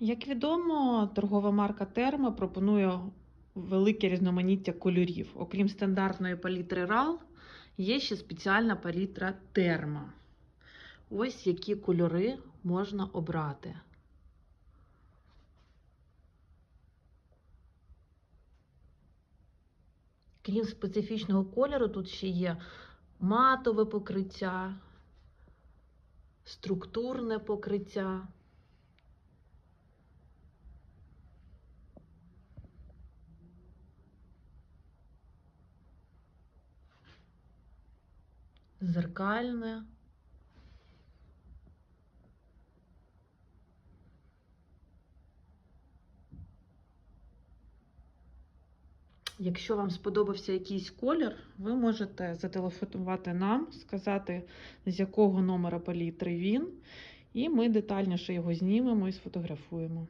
Як відомо, торгова марка Терма пропонує велике різноманіття кольорів. Окрім стандартної палітри RAL, є ще спеціальна палітра Терма. Ось які кольори можна обрати. Крім специфічного кольору, тут ще є матове покриття, структурне покриття. Зеркальне. Якщо вам сподобався якийсь колір, ви можете зателефонувати нам, сказати, з якого номера палітри він, і ми детальніше його знімемо і сфотографуємо.